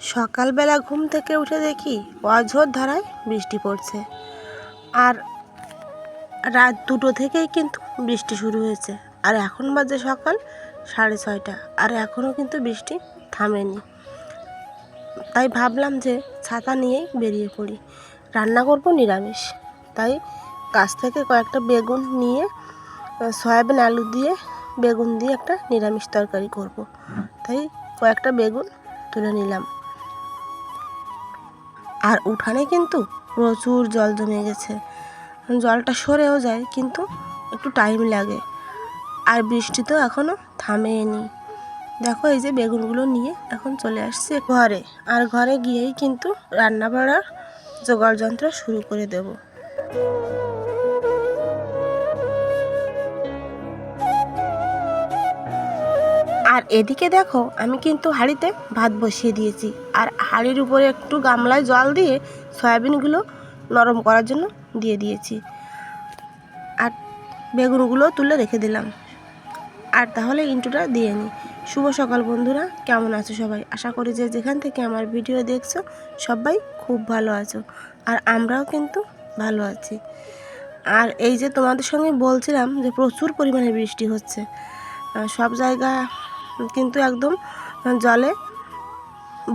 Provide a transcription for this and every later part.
সকালবেলা ঘুম থেকে উঠে দেখি অঝোর ধারায় বৃষ্টি পড়ছে। আর রাত দুটো থেকেই কিন্তু বৃষ্টি শুরু হয়েছে। আর এখন বাজে সকাল সাড়ে ছয়টা। আর এখনও কিন্তু বৃষ্টি থামেনি। তাই ভাবলাম যে ছাতা নিয়েই বেরিয়ে পড়ি। রান্না করব নিরামিষ। তাই গাছ থেকে কয়েকটা বেগুন নিয়ে সয়াবিন আলু দিয়ে, বেগুন দিয়ে একটা নিরামিষ তরকারি করব। তাই কয়েকটা বেগুন তুলে নিলাম। আর উঠানে কিন্তু প্রচুর জল জমে গেছে। জলটা সরেও যায়, কিন্তু একটু টাইম লাগে। আর বৃষ্টি তো এখনও থামেনি। দেখো এই যে বেগুনগুলো নিয়ে এখন চলে আসছে ঘরে। আর ঘরে গিয়েই কিন্তু রান্না বাড়ার জোগাড় যন্ত্র শুরু করে দেব। আর এদিকে দেখো, আমি কিন্তু হাঁড়িতে ভাত বসিয়ে দিয়েছি। আর হাঁড়ির উপরে একটু গামলায় জল দিয়ে সয়াবিনগুলো নরম করার জন্য দিয়ে দিয়েছি। আর বেগুনগুলো তুলে রেখে দিলাম। আর তাহলে ইন্টুটা দিয়ে নিই শুভ সকাল বন্ধুরা, কেমন আছো সবাই? আশা করি যে যেখান থেকে আমার ভিডিও দেখছ, সবাই খুব ভালো আছো। আর আমরাও কিন্তু ভালো আছি। আর এই যে তোমাদের সঙ্গে বলছিলাম যে প্রচুর পরিমাণে বৃষ্টি হচ্ছে। সব জায়গা কিন্তু একদম জলে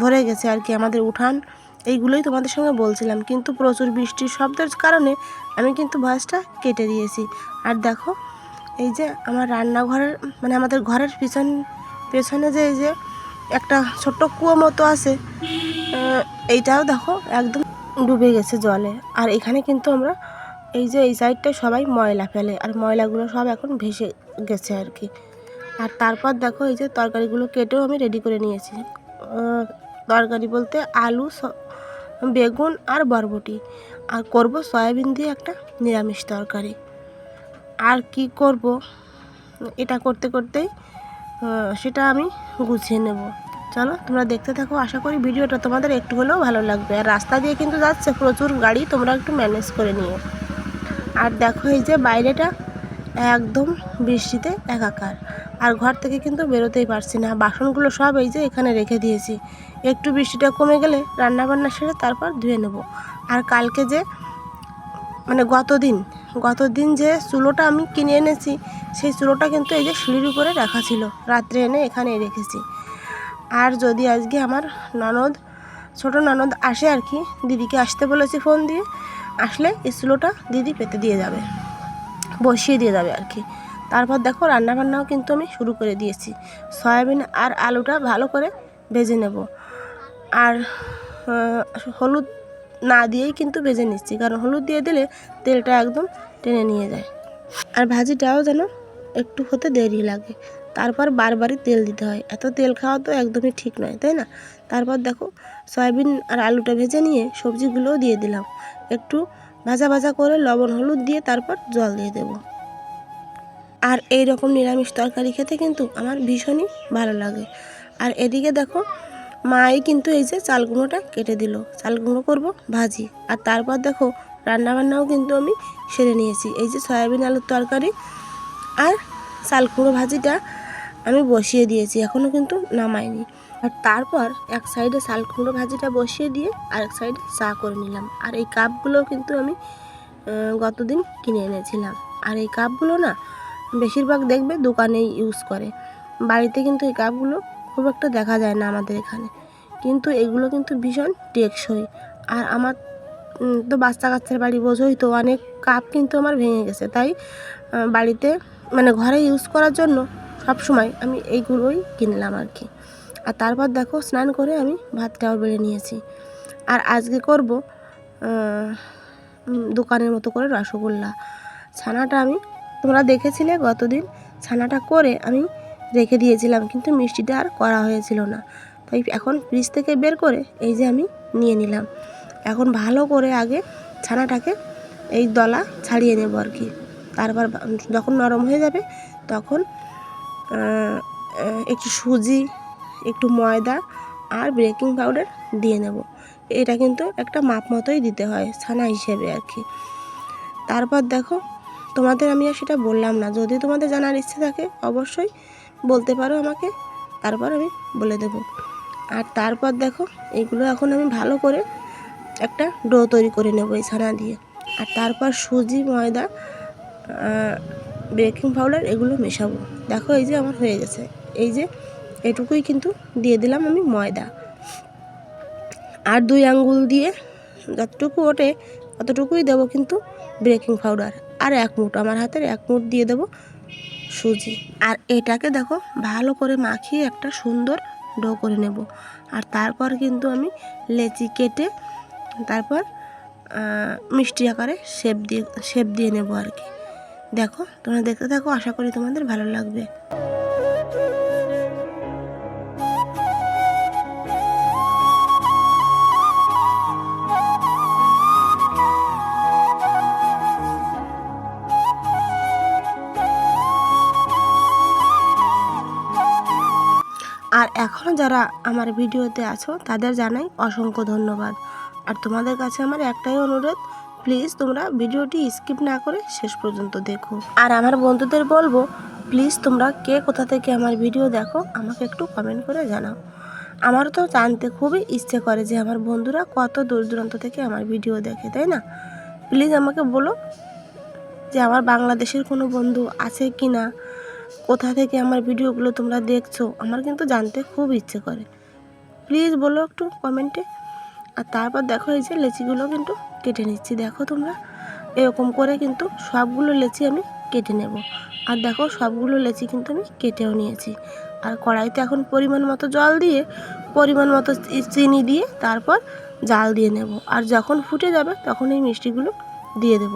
ভরে গেছে আর কি আমাদের উঠান। এইগুলোই তোমাদের সঙ্গে বলছিলাম, কিন্তু প্রচুর বৃষ্টির শব্দের কারণে আমি কিন্তু ভয়েসটা কেটে দিয়েছি। আর দেখো, এই যে আমার রান্নাঘরের মানে আমাদের ঘরের পিছন, পেছনে যে এই যে একটা ছোট্ট কুয়ো মতো আছে এইটাও দেখো একদম ডুবে গেছে জলে। আর এখানে কিন্তু আমরা এই যে এই সাইডটায় সবাই ময়লা ফেলে, আর ময়লাগুলো সব এখন ভেসে গেছে আর কি। আর তারপর দেখো এই যে তরকারিগুলো কেটেও আমি রেডি করে নিয়েছি। তরকারি বলতে আলু বেগুন আর বরবটি। আর করব সয়াবিন দিয়ে একটা নিরামিষ তরকারি। আর কি করব? এটা করতে করতেই সেটা আমি গুছিয়ে নেব। চলো, তোমরা দেখতে থাকো। আশা করি ভিডিওটা তোমাদের একটু হলেও ভালো লাগবে। আর রাস্তা দিয়ে কিন্তু যাচ্ছে প্রচুর গাড়ি, তোমরা একটু ম্যানেজ করে নিও। আর দেখো এই যে বাইরেটা একদম বৃষ্টিতে একাকার। আর ঘর থেকে কিন্তু বেরোতেই পারছি না। বাসনগুলো সব এই যে এখানে রেখে দিয়েছি। একটু বৃষ্টিটা কমে গেলে রান্নাবান্না সেরে তারপর ধুয়ে নেব। আর কালকে যে মানে গতদিন গতদিন যে চুলোটা আমি কিনে এনেছি, সেই চুলোটা কিন্তু এই যে সিঁড়ির উপরে রাখা ছিল। রাত্রে এনে এখানে রেখেছি। আর যদি আজকে আমার ননদ, ছোট ননদ আসে আর কি, দিদিকে আসতে বলেছি ফোন দিয়ে, আসলে এই চুলোটা দিদি পেতে দিয়ে যাবে। বসিয়ে দিয়ে যাবে আর কি। তারপর দেখো রান্না বান্নাও কিন্তু আমি শুরু করে দিয়েছি। সয়াবিন আর আলুটা ভালো করে ভেজে নেব। আর হলুদ না দিয়েই কিন্তু ভেজে নিচ্ছি। কারণ হলুদ দিয়ে দিলে তেলটা একদম টেনে নিয়ে যায়। আর ভাজিটাও যেন একটু হতে দেরি লাগে। তারপর বারবারই তেল দিতে হয়। এত তেল খাওয়া তো একদমই ঠিক নয়, তাই না? তারপর দেখো সয়াবিন আর আলুটা ভেজে নিয়ে সবজিগুলোও দিয়ে দিলাম। একটু ভাজা ভাজা করে লবণ, হলুদ দিয়ে তারপর জল দিয়ে দেবো। আর এই রকম নিরামিষ তরকারি খেতে কিন্তু আমার ভীষণই ভালো লাগে। আর এদিকে দেখো, মাই কিন্তু এই যে চালগুঁড়োটা কেটে দিল। চাল চালগুঁড়ো করব, ভাজি। আর তারপর দেখো, রান্নাবান্নাও কিন্তু আমি সেরে নিয়েছি। এই যে সয়াবিন আলুর তরকারি আর চালকুঁড়ো ভাজিটা আমি বসিয়ে দিয়েছি এখনও কিন্তু নামাইনি। আর তারপর এক সাইডে চালকুঁড়ো ভাজিটা বসিয়ে দিয়ে আর এক সাইডে চা করে নিলাম। আর এই কাপগুলো কিন্তু আমি গতদিন কিনে এনেছিলাম। আর এই কাপগুলো না, বেশিরভাগ দেখবে দোকানেই ইউজ করে। বাড়িতে কিন্তু এই কাপগুলো খুব একটা দেখা যায় না আমাদের এখানে। কিন্তু এগুলো কিন্তু ভীষণ টেকসই। আর আমার তো বাচ্চা কাচ্চার বাড়ি বোঝোই তো, অনেক কাপ কিন্তু আমার ভেঙে গেছে। তাই বাড়িতে মানে ঘরে ইউজ করার জন্য সব সময় আমি এইগুলোই কিনলাম আর কি। আর তারপর দেখো স্নান করে আমি ভাতটাও বেড়ে নিয়েছি। আর আজকে করব দোকানের মতো করে রসগোল্লা। ছানাটা আমি, তোমরা দেখেছিলে গতদিন, ছানাটা করে আমি রেখে দিয়েছিলাম, কিন্তু মিষ্টিটা আর করা হয়েছিল না। তাই এখন ফ্রিজ থেকে বের করে এই যে আমি নিয়ে নিলাম। এখন ভালো করে আগে ছানাটাকে এই দলা ছাড়িয়ে নেব আর কি। তারপর যখন নরম হয়ে যাবে, তখন একটু সুজি একটু ময়দা আর বেকিং পাউডার দিয়ে নেব। এটা কিন্তু একটা মাপ মতোই দিতে হয়, ছানা হিসেবে আর কি। তারপর দেখো, তোমাদের আমি আর সেটা বললাম না। যদি তোমাদের জানার ইচ্ছে থাকে, অবশ্যই বলতে পারো আমাকে। তারপর আমি বলে দেব। আর তারপর দেখো এইগুলো এখন আমি ভালো করে একটা ডো তৈরি করে নেব এই ছানা দিয়ে। আর তারপর সুজি, ময়দা বেকিং পাউডার এগুলো মেশাবো। দেখো এই যে আমার হয়ে গেছে। এই যে এটুকুই কিন্তু দিয়ে দিলাম আমি ময়দা। আর দুই আঙ্গুল দিয়ে যতটুকু ওঠে অতটুকুই দেবো কিন্তু বেকিং পাউডার আর এক মুঠ আমার হাতের এক মুঠ দিয়ে দেবো সুজি। আর এটাকে দেখো ভালো করে মাখিয়ে একটা সুন্দর ডো করে নেব। আর তারপর কিন্তু আমি লেচি কেটে তারপর মিষ্টি আকারে শেপ দিয়ে শেপ দিয়ে নেব আর কি। দেখো তোমরা দেখতে থাকো, আশা করি তোমাদের ভালো লাগবে। এখনও যারা আমার ভিডিওতে আছো, তাদের জানাই অসংখ্য ধন্যবাদ। আর তোমাদের কাছে আমার একটাই অনুরোধ প্লিজ তোমরা ভিডিওটি স্কিপ না করে শেষ পর্যন্ত দেখো। আর আমার বন্ধুদের বলব প্লিজ তোমরা কে কোথা থেকে আমার ভিডিও দেখো, আমাকে একটু কমেন্ট করে জানাও। আমার তো জানতে খুবই ইচ্ছে করে যে আমার বন্ধুরা কত দূর দূরান্ত থেকে আমার ভিডিও দেখে, তাই না? প্লিজ আমাকে বলো যে আমার বাংলাদেশের কোনো বন্ধু আছে কি না কোথা থেকে আমার ভিডিওগুলো তোমরা দেখছ? আমার কিন্তু জানতে খুব ইচ্ছে করে। প্লিজ বলো একটু কমেন্টে আর তারপর দেখো এই যে লেচিগুলো কিন্তু কেটে নিচ্ছি। দেখো তোমরা, এরকম করে কিন্তু সবগুলো লেচি আমি কেটে নেব। আর দেখো সবগুলো লেচি কিন্তু আমি কেটেও নিয়েছি। আর কড়াইতে এখন পরিমাণ মতো জল দিয়ে, পরিমাণ মতো চিনি দিয়ে তারপর জাল দিয়ে নেব। আর যখন ফুটে যাবে তখন এই মিষ্টিগুলো দিয়ে দেব।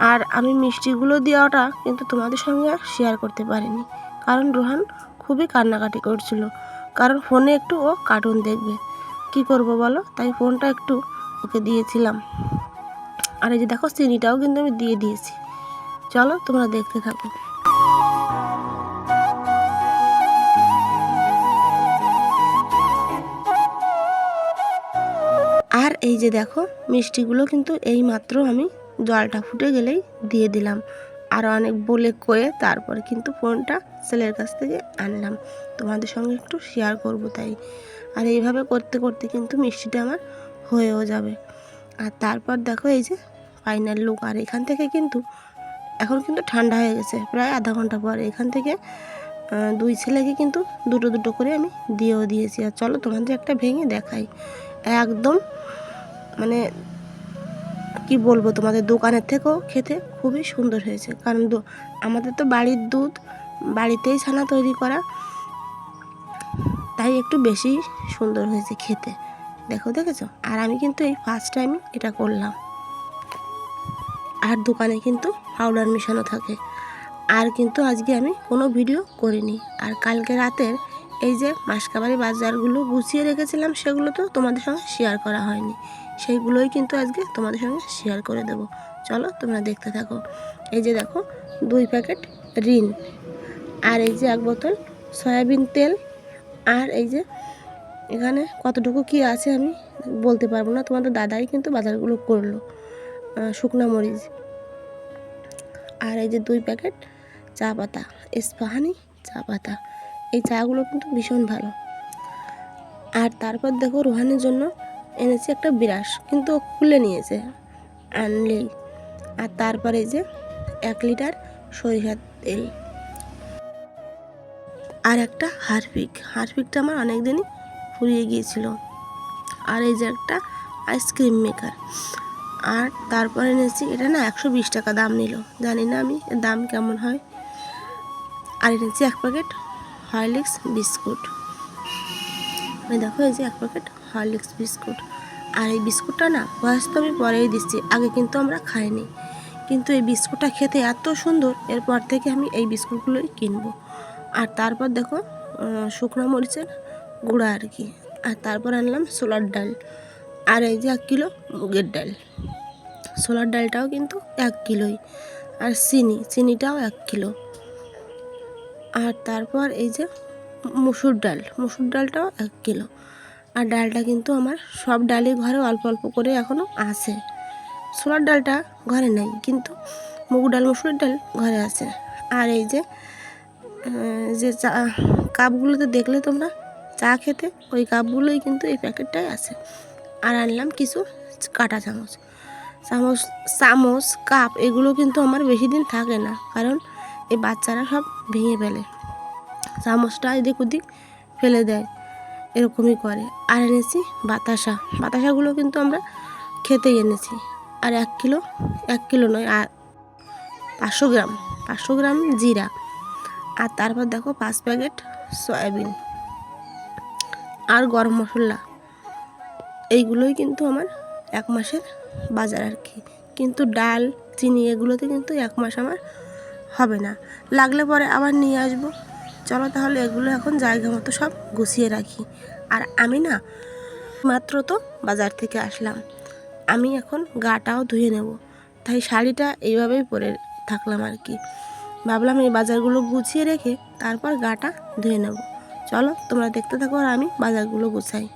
আর আমি মিষ্টিগুলো দেওয়াটা কিন্তু তোমাদের সঙ্গে আর শেয়ার করতে পারিনি। কারণ রোহান খুবই কান্নাকাটি করছিল। কারণ ফোনে একটু ও কার্টুন দেখবে। কি করব বলো? তাই ফোনটা একটু ওকে দিয়েছিলাম। আর এই যে দেখো, চিনিটাও কিন্তু আমি দিয়ে দিয়েছি। চলো তোমরা দেখতে থাকো। আর এই যে দেখো, মিষ্টিগুলো কিন্তু এই মাত্র আমি জলটা ফুটে গেলেই দিয়ে দিলাম। আর অনেক বলে কয়ে তারপর কিন্তু ফোনটা ছেলের কাছ থেকে আনলাম। তোমাদের সঙ্গে একটু শেয়ার করব তাই। আর এইভাবে করতে করতে কিন্তু মিষ্টিটা আমার হয়েও যাবে। আর তারপর দেখো এই যে ফাইনাল লুক আর এখান থেকে কিন্তু, এখন কিন্তু ঠান্ডা হয়ে গেছে, প্রায় আধা ঘণ্টা পরে। এখান থেকে দুই ছেলেকে কিন্তু দুটো দুটো করে আমি দিয়েও দিয়েছি। আর চলো তোমাদের একটা ভেঙে দেখাই। একদম মানে কি বলব তোমাদের দোকানের থেকেও খেতে খুবই সুন্দর হয়েছে। কারণ আমাদের তো বাড়ির দুধ বাড়িতেই ছানা তৈরি করা। তাই একটু বেশি সুন্দর হয়েছে খেতে। দেখো, দেখেছ? আর আমি কিন্তু এই ফার্স্ট টাইম এটা করলাম। আর দোকানে কিন্তু পাউডার মেশানো থাকে। আর কিন্তু আজকে আমি কোনো ভিডিও করিনি। আর কালকে রাতের এই যে মাসকাবারি বাজারগুলো গুছিয়ে রেখেছিলাম, সেগুলো তো তোমাদের সঙ্গে শেয়ার করা হয়নি। সেইগুলোই কিন্তু আজকে তোমাদের সঙ্গে শেয়ার করে দেবো। চলো তোমরা দেখতে থাকো। এই যে দেখো, দুই প্যাকেট রিন আর এই যে এক বোতল সয়াবিন তেল, আর এই যে এখানে কতটুকু কি আছে আমি বলতে পারব না। তোমাদের দাদাই কিন্তু বাজারগুলো করল শুকনো মরিচ। আর এই যে দুই প্যাকেট চা পাতা, ইস্পাহানি চা পাতা। এই চাগুলো কিন্তু ভীষণ ভালো। আর তারপর দেখো রোহানের জন্য এনেছি একটা বিরাস কিন্তু খুলে নিয়েছে আনলেই আর তারপরে যে এক লিটার সরিষার তেল। আর একটা হারপিক। হারপিকটা আমার অনেক দিনই ফুরিয়ে গিয়েছিল। আর এই যে একটা আইসক্রিম মেকার। আর তারপরে এনেছি, এটা না একশো বিশ টাকা দাম নিল। জানি না আমি এর দাম কেমন হয়। আর এনেছি এক প্যাকেট হরলিক্স বিস্কুট। দেখো এই যে এক প্যাকেট হরলিক্স বিস্কুট। আর এই বিস্কুটটা না বয়স তো আমি পরেই দিচ্ছি, আগে কিন্তু আমরা খাইনি। কিন্তু এই বিস্কুটটা খেতে এত সুন্দর, এরপর থেকে আমি এই বিস্কুটগুলোই কিনবো। আর তারপর দেখো শুকনো মরিচের গুঁড়া আর কি। আর তারপর আনলাম সোলার ডাল। আর এই যে এক কিলো মুগের ডাল। সোলার ডালটাও কিন্তু এক কিলোই। আর চিনি, চিনিটাও এক কিলো। আর তারপর এই যে মুসুর ডাল, মুসুর ডালটাও এক কিলো। আর ডালটা কিন্তু আমার সব ডালই ঘরে অল্প অল্প করে এখনও আছে। ছোলার ডালটা ঘরে নেই, কিন্তু মুগ ডাল, মুসুর ডাল ঘরে আছে। আর এই যে যে চা, কাপগুলোতে দেখলে তোমরা চা খেতে, ওই কাপগুলোই কিন্তু এই প্যাকেটটাই আছে। আর আনলাম কিছু কাটা চামচ। চামচ চামচ, কাপ এগুলো কিন্তু আমার বেশি দিন থাকে না, কারণ এই বাচ্চারা সব ভেঙে ফেলে। চামচটা এদিক ওদিক ফেলে দেয়। এরকমই করে। আর এনেছি বাতাসা। বাতাসাগুলো কিন্তু আমরা খেতেই এনেছি। আর এক কিলো এক কিলো নয় আর পাঁচশো গ্রাম পাঁচশো গ্রাম জিরা। আর তারপর দেখো পাঁচ প্যাকেট সয়াবিন। আর গরম মশলা। এইগুলোই কিন্তু আমার এক মাসের বাজার আর কি। কিন্তু ডাল, চিনি এগুলোতে কিন্তু এক মাস আমার হবে না। লাগলে পরে আবার নিয়ে আসব। চলো তাহলে এগুলো এখন জায়গা মতো সব গুছিয়ে রাখি। আর আমি না মাত্র তো বাজার থেকে আসলাম। আমি এখন গাটাও ধুয়ে নেব। তাই শাড়িটা এইভাবেই পরে থাকলাম আর কি। ভাবলাম এই বাজারগুলো গুছিয়ে রেখে তারপর গাটা ধুয়ে নেব। চলো তোমরা দেখতে থাকো আর আমি বাজারগুলো গুছাই।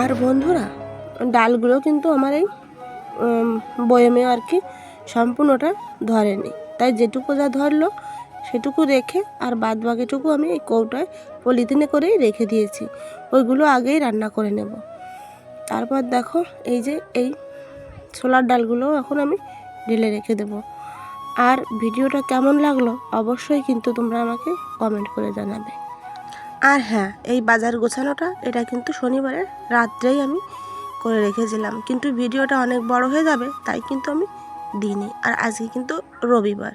আর বন্ধুরা, ডালগুলো কিন্তু আমার এই বয়মে আর কি সম্পূর্ণটা ধরেনি। তাই যেটুকু যা ধরলো, সেটুকু রেখে আর বাদ বাকিটুকু আমি এই কৌটায় পলিথিনে করেই রেখে দিয়েছি। ওইগুলো আগেই রান্না করে নেব। তারপর দেখো, এই যে এই ছোলার ডালগুলো এখন আমি ঢেলে রেখে দেব। আর ভিডিওটা কেমন লাগল, অবশ্যই কিন্তু তোমরা আমাকে কমেন্ট করে জানাবে। আর হ্যাঁ এই বাজার গোছানোটা, এটা কিন্তু শনিবারের রাত্রেই আমি করে রেখেছিলাম। কিন্তু ভিডিওটা অনেক বড় হয়ে যাবে, তাই কিন্তু আমি দিইনি। আর আজকে কিন্তু রবিবার।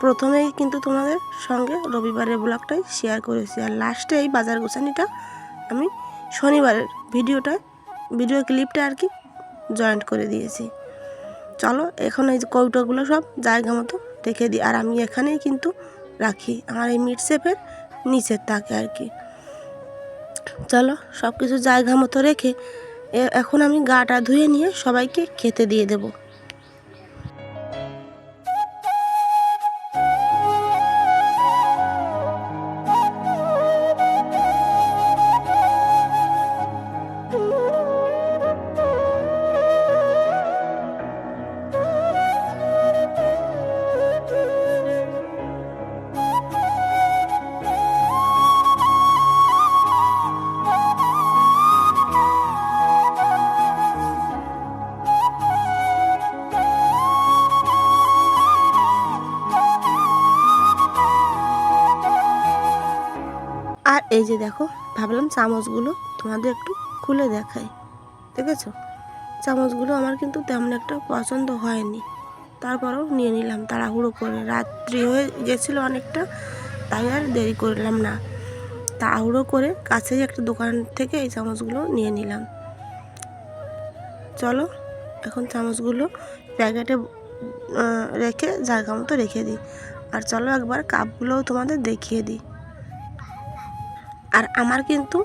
প্রথমেই কিন্তু তোমাদের সঙ্গে রবিবারের ব্লগটাই শেয়ার করেছি। আর লাস্টে এই বাজার গোছানিটা আমি শনিবারের ভিডিওটা ভিডিও ক্লিপটা আর কি জয়েন্ট করে দিয়েছি। চলো, এখন এই কৌটোগুলো সব জায়গা মতো রেখে দিই। আর আমি এখানেই কিন্তু রাখি। আমার এই মিট শেপের নিচের তাকে আর কি। চলো সব কিছু জায়গা মতো রেখে এখন আমি গাটা ধুয়ে নিয়ে সবাইকে খেতে দিয়ে দেবো। এই যে দেখো, ভাবলাম চামচগুলো তোমাদের একটু খুলে দেখাই। দেখেছ? চামচগুলো আমার কিন্তু তেমন একটা পছন্দ হয়নি। তারপরেও নিয়ে নিলাম তাড়াহুড়ো করে। রাত্রি হয়ে গেছিল অনেকটা, তাই আর দেরি করলাম না। তাড়াহুড়ো করে কাছেই একটা দোকান থেকে এই চামচগুলো নিয়ে নিলাম। চলো, এখন চামচগুলো প্যাকেটে রেখে জায়গা মতো রেখে দিই। আর চলো একবার কাপগুলোও তোমাদের দেখিয়ে দিই। আর আমার কিন্তু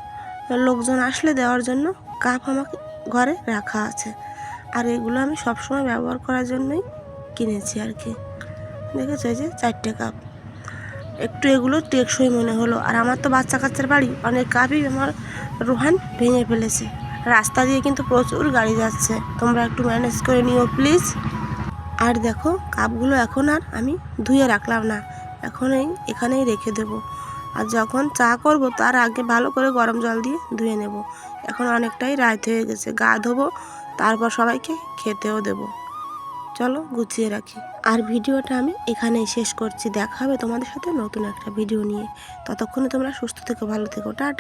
লোকজন আসলে দেওয়ার জন্য কাপ আমার ঘরে রাখা আছে। আর এগুলো আমি সবসময় ব্যবহার করার জন্যই কিনেছি আর কি। দেখেছ যে চারটে কাপ। একটু এগুলো টেকসই মনে হলো। আর আমার তো বাচ্চা কাচ্চার বাড়ি, অনেক কাপই আমার রোহান ভেঙে ফেলেছে। রাস্তা দিয়ে কিন্তু প্রচুর গাড়ি যাচ্ছে। তোমরা একটু ম্যানেজ করে নিও প্লিজ। আর দেখো, কাপগুলো এখন আর আমি ধুয়ে রাখলাম না। এখন এই, এখানেই রেখে দেবো। আর যখন চা করব, তার আগে ভালো করে গরম জল দিয়ে ধুয়ে নেব। এখন অনেকটাই রাত হয়ে গেছে, গা ধোবো, তারপর সবাইকে খেতেও দেব। চলো গুছিয়ে রাখি। আর ভিডিওটা আমি এখানেই শেষ করছি। দেখা হবে তোমাদের সাথে নতুন একটা ভিডিও নিয়ে। ততক্ষণে তোমরা সুস্থ থেকো, ভালো থেকো। টাটা।